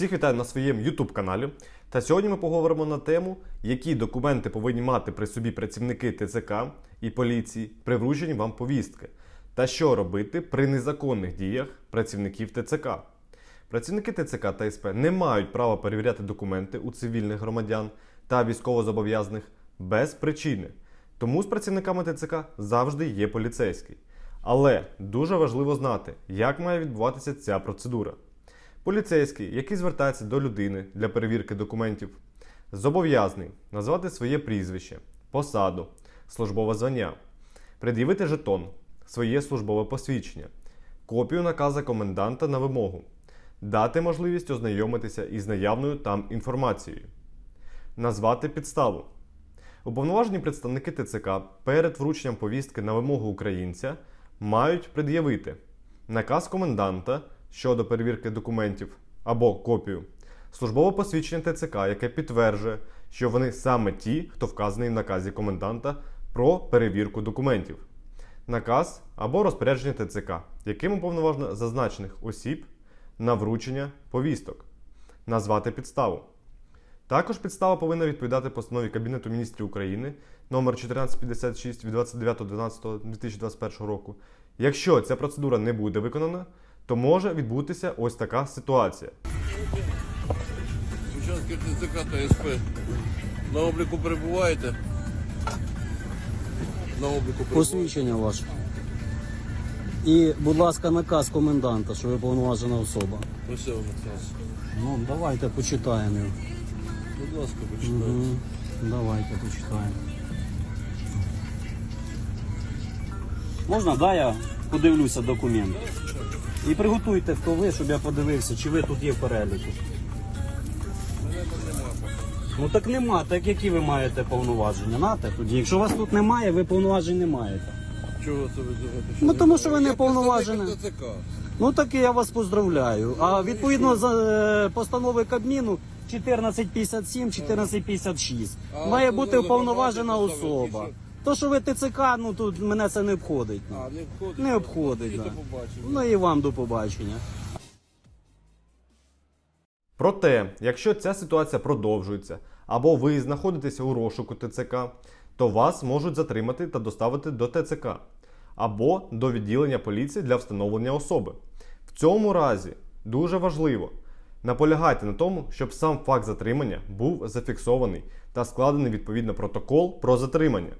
Всіх вітаю на своєму YouTube каналі. Та сьогодні ми поговоримо на тему, які документи повинні мати при собі працівники ТЦК і поліції при врученні вам повістки, та що робити при незаконних діях працівників ТЦК. Працівники ТЦК та СП не мають права перевіряти документи у цивільних громадян та військовозобов'язаних без причини. Тому з працівниками ТЦК завжди є поліцейський. Але дуже важливо знати, як має відбуватися ця процедура. Поліцейський, який звертається до людини для перевірки документів, зобов'язаний назвати своє прізвище, посаду, службове звання, пред'явити жетон, своє службове посвідчення, копію наказа коменданта на вимогу, дати можливість ознайомитися із наявною там інформацією, назвати підставу. Уповноважені представники ТЦК перед врученням повістки на вимогу українця мають пред'явити наказ коменданта щодо перевірки документів або копію, службове посвідчення ТЦК, яке підтверджує, що вони саме ті, хто вказаний в наказі коменданта про перевірку документів, наказ або розпорядження ТЦК, яким уповноважено зазначених осіб на вручення повісток, назвати підставу. Також підстава повинна відповідати постанові Кабінету міністрів України номер 1456 від 29.12.2021 року. Якщо ця процедура не буде виконана, то може відбутися ось така ситуація. Учасники ТЦК та СП. На обліку перебуваєте? На обліку перебуваєте? Посвідчення ваше. І, будь ласка, наказ коменданта, що ви повноважена особа. Це наказ. Ну, давайте почитаємо його. Будь ласка, почитайте. Угу. Давайте почитаємо. Можна, да, я подивлюся документи? І приготуйте, хто ви, щоб я подивився, чи ви тут є в переліку. Ну так нема, так які ви маєте повноваження? Нате тоді. Якщо вас тут немає, ви повноважень не маєте. Чого це ви думаєте? Ну, тому що ви не повноважені. Ну так і я вас поздравляю. А відповідно за е, постанови Кабміну 1457, 1456 А має бути уповноважена законодавчі особа. То, що ви ТЦК, ну тут мене це не обходить. ну. А, не входить? Не обходить, І да. Ну і вам до побачення. Проте, якщо ця ситуація продовжується, або ви знаходитеся у розшуку ТЦК, то вас можуть затримати та доставити до ТЦК або до відділення поліції для встановлення особи. В цьому разі дуже важливо наполягайте на тому, щоб сам факт затримання був зафіксований та складений відповідно протокол про затримання.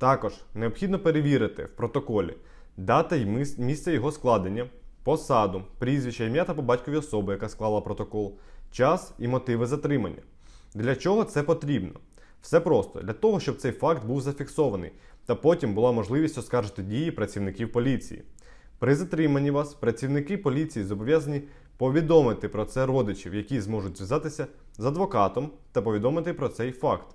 Також необхідно перевірити в протоколі дата й місце його складення, посаду, прізвище, ім'я та по батькові особи, яка склала протокол, час і мотиви затримання. Для чого це потрібно? Все просто для того, щоб цей факт був зафіксований та потім була можливість оскаржити дії працівників поліції. При затриманні вас працівники поліції зобов'язані повідомити про це родичів, які зможуть зв'язатися з адвокатом та повідомити про цей факт.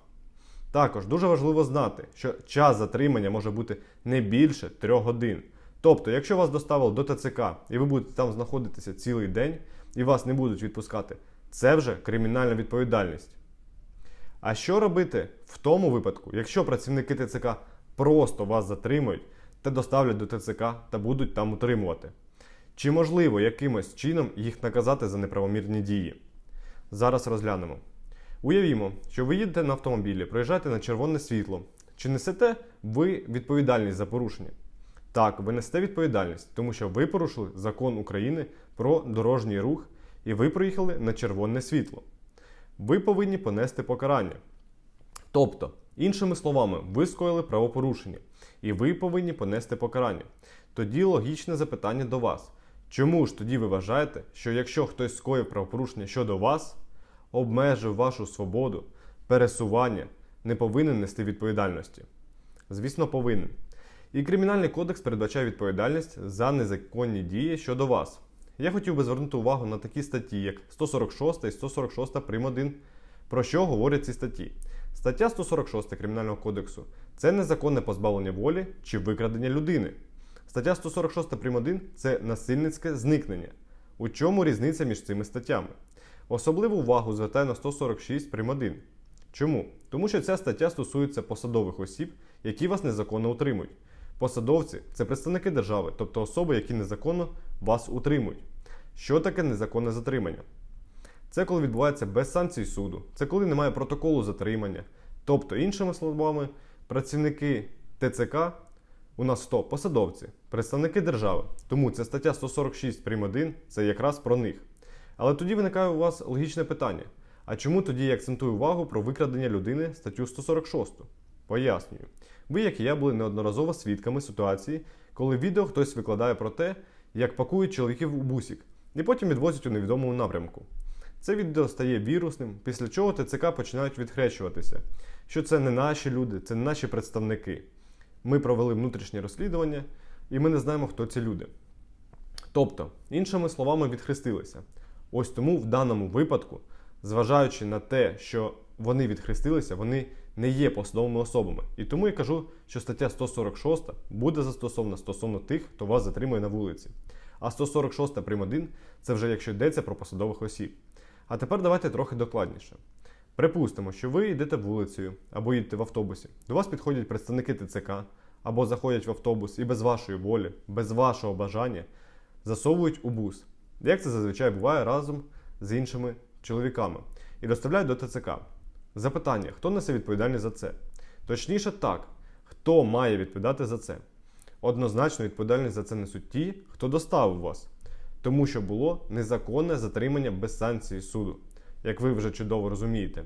Також дуже важливо знати, що час затримання може бути не більше 3 годин. Тобто, якщо вас доставили до ТЦК і ви будете там знаходитися цілий день і вас не будуть відпускати, це вже кримінальна відповідальність. А що робити в тому випадку, якщо працівники ТЦК просто вас затримують та доставлять до ТЦК та будуть там утримувати? Чи можливо якимось чином їх наказати за неправомірні дії? Зараз розглянемо. Уявімо, що ви їдете на автомобілі, проїжджаєте на червоне світло. Чи несете ви відповідальність за порушення? Так, ви несете відповідальність, тому що ви порушили закон України про дорожній рух і ви проїхали на червоне світло. Ви повинні понести покарання. Тобто, іншими словами, ви скоїли правопорушення, і ви повинні понести покарання. Тоді логічне запитання до вас. Чому ж тоді ви вважаєте, що якщо хтось скоїв правопорушення щодо вас, обмежив вашу свободу, пересування, не повинен нести відповідальності? Звісно, повинен. І Кримінальний кодекс передбачає відповідальність за незаконні дії щодо вас. Я хотів би звернути увагу на такі статті, як 146 і 146 прим. 1. Про що говорять ці статті? Стаття 146 Кримінального кодексу це незаконне позбавлення волі чи викрадення людини. Стаття 146 прим. 1 це насильницьке зникнення. У чому різниця між цими статтями? Особливу увагу звертаю на 146 прим. 1. Чому? Тому що ця стаття стосується посадових осіб, які вас незаконно утримують. Посадовці це представники держави, тобто особи, які незаконно вас утримують. Що таке незаконне затримання? Це коли відбувається без санкцій суду, це коли немає протоколу затримання. Тобто, іншими словами, працівники ТЦК у нас хто? Посадовці, представники держави. Тому ця стаття 146 прим. 1 це якраз про них. Але тоді виникає у вас логічне питання: а чому тоді я акцентую увагу про викрадення людини статтю 146? Пояснюю. Ви, як і я, були неодноразово свідками ситуації, коли відео хтось викладає про те, як пакують чоловіків у бусік, і потім відвозять у невідомому напрямку. Це відео стає вірусним, після чого ТЦК починають відхрещуватися, що це не наші люди, це не наші представники. Ми провели внутрішнє розслідування, і ми не знаємо, хто ці люди. Тобто, іншими словами, відхрестилися. Ось тому в даному випадку, зважаючи на те, що вони відхрестилися, вони не є посадовими особами. І тому я кажу, що стаття 146 буде застосована стосовно тих, хто вас затримує на вулиці. А 146 прим. 1 це вже якщо йдеться про посадових осіб. А тепер давайте трохи докладніше. Припустимо, що ви йдете вулицею або їдете в автобусі. До вас підходять представники ТЦК або заходять в автобус і без вашої волі, без вашого бажання засовують у бус, як це зазвичай буває разом з іншими чоловіками, і доставляють до ТЦК. Запитання: хто несе відповідальність за це? Точніше, так, хто має відповідати за це? Однозначно відповідальність за це несуть ті, хто доставив вас, тому що було незаконне затримання без санкції суду, як ви вже чудово розумієте.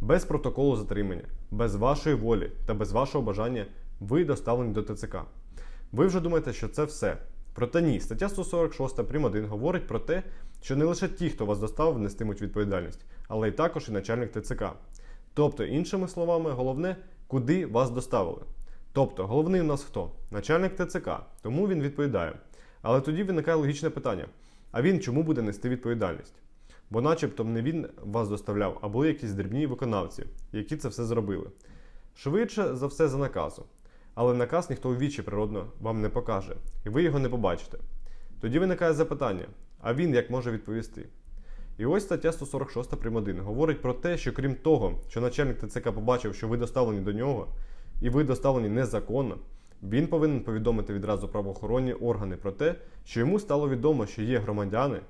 Без протоколу затримання, без вашої волі та без вашого бажання ви доставлені до ТЦК. Ви вже думаєте, що це все. Проте ні, стаття 146 прим. 1 говорить про те, що не лише ті, хто вас доставив, нестимуть відповідальність, але й також і начальник ТЦК. Тобто, іншими словами, головне, куди вас доставили. Тобто, головний у нас хто? Начальник ТЦК, тому він відповідає. Але тоді виникає логічне питання: а він чому буде нести відповідальність? Бо, начебто, не він вас доставляв, а були якісь дрібні виконавці, які це все зробили. Швидше за все за наказом. Але наказ ніхто у вічі природно вам не покаже, і ви його не побачите. Тоді виникає запитання: а він як може відповісти? І ось стаття 146 прим. 1 говорить про те, що крім того, що начальник ТЦК побачив, що ви доставлені до нього, і ви доставлені незаконно, він повинен повідомити відразу правоохоронні органи про те, що йому стало відомо, що є громадяни,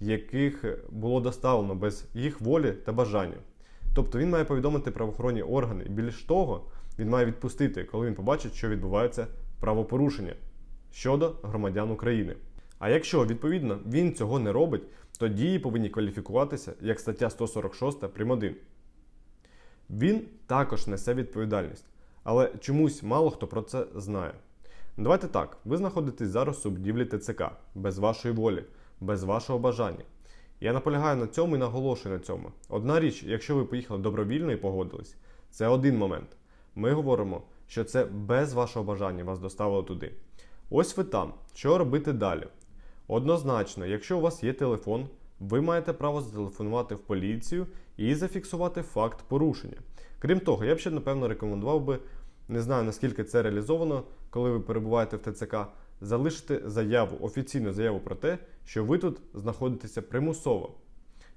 яких було доставлено без їх волі та бажання. Тобто він має повідомити правоохоронні органи. Більш того, він має відпустити, коли він побачить, що відбувається правопорушення щодо громадян України. А якщо відповідно він цього не робить, то дії повинні кваліфікуватися як стаття 146 прим. 1. Він також несе відповідальність, але чомусь мало хто про це знає. Давайте так, ви знаходитесь зараз у будівлі ТЦК без вашої волі, без вашого бажання. Я наполягаю на цьому і наголошую на цьому. Одна річ, якщо ви поїхали добровільно і погодились, це один момент. Ми говоримо, що це без вашого бажання вас доставили туди. Ось ви там. Що робити далі? Однозначно, якщо у вас є телефон, ви маєте право зателефонувати в поліцію і зафіксувати факт порушення. Крім того, я б ще напевно рекомендував би, не знаю наскільки це реалізовано, коли ви перебуваєте в ТЦК, залишити заяву, офіційну заяву про те, що ви тут знаходитеся примусово,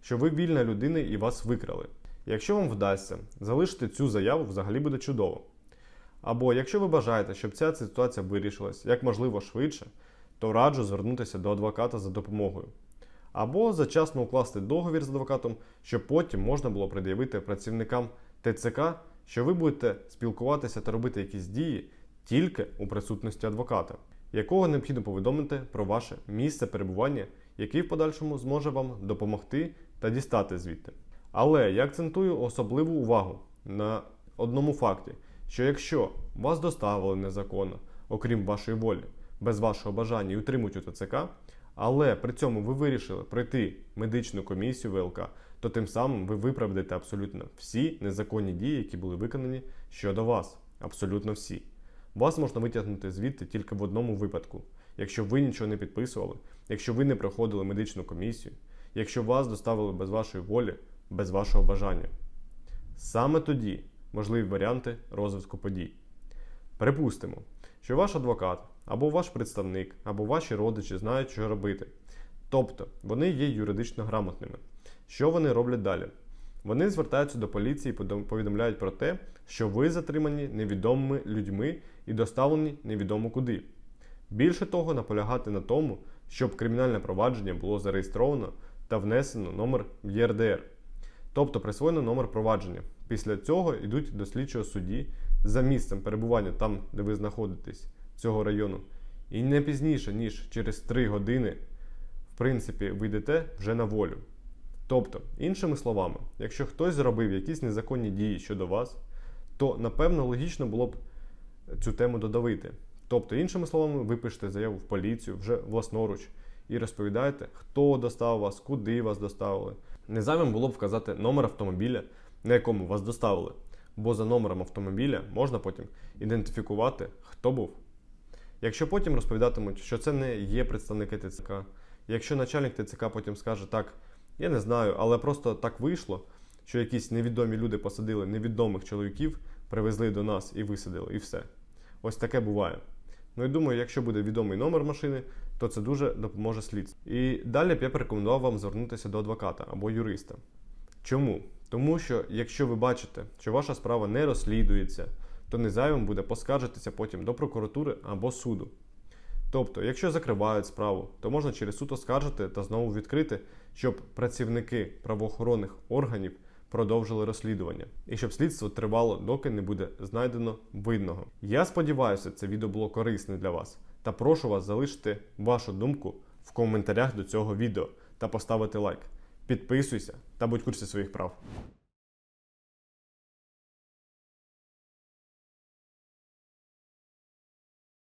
що ви вільна людина і вас викрали. Якщо вам вдасться залишити цю заяву, взагалі буде чудово. Або якщо ви бажаєте, щоб ця ситуація вирішилась як можливо швидше, то раджу звернутися до адвоката за допомогою. Або зачасно укласти договір з адвокатом, щоб потім можна було пред'явити працівникам ТЦК, що ви будете спілкуватися та робити якісь дії тільки у присутності адвоката, якого необхідно повідомити про ваше місце перебування, який в подальшому зможе вам допомогти та дістати звідти. Але я акцентую особливу увагу на одному факті, що якщо вас доставили незаконно, окрім вашої волі, без вашого бажання і утримують у ТЦК, але при цьому ви вирішили пройти медичну комісію ВЛК, то тим самим ви виправдаєте абсолютно всі незаконні дії, які були виконані щодо вас. Абсолютно всі. Вас можна витягнути звідти тільки в одному випадку, якщо ви нічого не підписували, якщо ви не проходили медичну комісію, якщо вас доставили без вашої волі, без вашого бажання. Саме тоді можливі варіанти розвитку подій. Припустимо, що ваш адвокат або ваш представник, або ваші родичі знають, що робити. Тобто вони є юридично грамотними. Що вони роблять далі? Вони звертаються до поліції і повідомляють про те, що ви затримані невідомими людьми і доставлені невідомо куди. Більше того, наполягати на тому, щоб кримінальне провадження було зареєстровано та внесено номер в ЄРДР, тобто присвоєно номер провадження. Після цього йдуть до слідчого судді за місцем перебування там, де ви знаходитесь, цього району. І не пізніше, ніж через 3 години, в принципі, ви йдете вже на волю. Тобто, іншими словами, якщо хтось зробив якісь незаконні дії щодо вас, то напевно логічно було б цю тему додавити. Тобто, іншими словами, ви пишете заяву в поліцію вже власноруч і розповідаєте, хто достав вас, куди вас доставили. Незайвим було б вказати номер автомобіля, на якому вас доставили, бо за номером автомобіля можна потім ідентифікувати, хто був. Якщо потім розповідатимуть, що це не є представники ТЦК, якщо начальник ТЦК потім скаже так, я не знаю, але просто так вийшло, що якісь невідомі люди посадили невідомих чоловіків, привезли до нас і висадили, і все. Ось таке буває. Ну і думаю, якщо буде відомий номер машини, то це дуже допоможе слідству. І далі б я б рекомендував вам звернутися до адвоката або юриста. Чому? Тому що якщо ви бачите, що ваша справа не розслідується, то незайвим буде поскаржитися потім до прокуратури або суду. Тобто, якщо закривають справу, то можна через суд оскаржити та знову відкрити, щоб працівники правоохоронних органів продовжили розслідування і щоб слідство тривало, доки не буде знайдено винного. Я сподіваюся, це відео було корисне для вас та прошу вас залишити вашу думку в коментарях до цього відео та поставити лайк. Підписуйся та будь в курсі своїх прав.